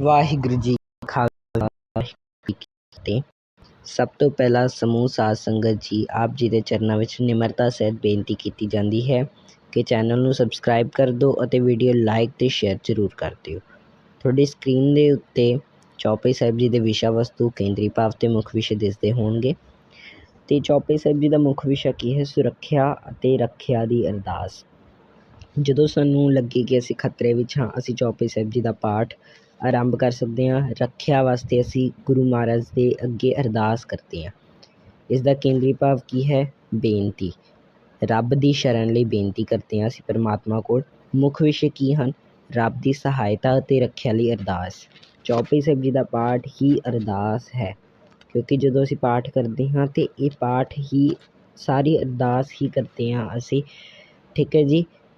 ਵਾਹਿਗੁਰੂ ਜੀ ਕਾ ਖਾਲਸਾ। ਵਾਹਿਗੁਰੂ ਸਭ ਤੋਂ ਪਹਿਲਾਂ ਸਮੂਹ ਸਾਧ ਸੰਗਤ ਜੀ, ਆਪ ਜੀ ਦੇ ਚਰਨਾਂ ਵਿੱਚ ਨਿਮਰਤਾ ਸਹਿਤ ਬੇਨਤੀ ਕੀਤੀ ਜਾਂਦੀ ਹੈ ਕਿ ਚੈਨਲ ਨੂੰ ਸਬਸਕ੍ਰਾਈਬ ਕਰ ਦਿਓ ਅਤੇ ਵੀਡੀਓ ਲਾਈਕ ਤੇ ਸ਼ੇਅਰ ਜ਼ਰੂਰ ਕਰ ਦਿਓ। ਤੁਹਾਡੀ ਸਕਰੀਨ ਦੇ ਉੱਤੇ ਚੌਪੇ ਸਾਹਿਬ ਜੀ ਦੇ ਵਿਸ਼ਾ ਵਸਤੂ ਕੇਂਦਰੀ ਭਾਵ ਤੇ ਮੁੱਖ ਵਿਸ਼ੇ ਦਿਸਦੇ ਹੋਣਗੇ। ਤੇ ਚੌਪੇ ਸਾਹਿਬ ਜੀ ਦਾ ਮੁੱਖ ਵਿਸ਼ਾ ਕੀ ਹੈ? ਸੁਰੱਖਿਆ ਅਤੇ ਰੱਖਿਆ ਦੀ ਅਰਦਾਸ। ਜਦੋਂ ਸਾਨੂੰ ਲੱਗੇ ਕਿ ਅਸੀਂ ਖਤਰੇ ਵਿੱਚ ਹਾਂ, ਅਸੀਂ ਚੌਪਈ ਸਾਹਿਬ ਜੀ ਦਾ ਪਾਠ ਆਰੰਭ ਕਰ ਸਕਦੇ ਹਾਂ। ਰੱਖਿਆ ਵਾਸਤੇ ਅਸੀਂ ਗੁਰੂ ਮਹਾਰਾਜ ਦੇ ਅੱਗੇ ਅਰਦਾਸ ਕਰਦੇ ਹਾਂ। ਇਸ ਦਾ ਕੇਂਦਰੀ ਭਾਵ ਕੀ ਹੈ? ਬੇਨਤੀ। ਰੱਬ ਦੀ ਸ਼ਰਨ ਲਈ ਬੇਨਤੀ ਕਰਦੇ ਹਾਂ ਅਸੀਂ ਪਰਮਾਤਮਾ ਕੋਲ। ਮੁੱਖ ਵਿਸ਼ੇ ਕੀ ਹਨ? ਰੱਬ ਦੀ ਸਹਾਇਤਾ ਅਤੇ ਰੱਖਿਆ ਲਈ ਅਰਦਾਸ। ਚੌਪਈ ਸਾਹਿਬ ਜੀ ਦਾ ਪਾਠ ਹੀ ਅਰਦਾਸ ਹੈ, ਕਿਉਂਕਿ ਜਦੋਂ ਅਸੀਂ ਪਾਠ ਕਰਦੇ ਹਾਂ ਤੇ ਇਹ ਪਾਠ ਹੀ, ਸਾਰੀ ਅਰਦਾਸ ਹੀ ਕਰਦੇ ਹਾਂ ਅਸੀਂ। ਠੀਕ ਹੈ ਜੀ?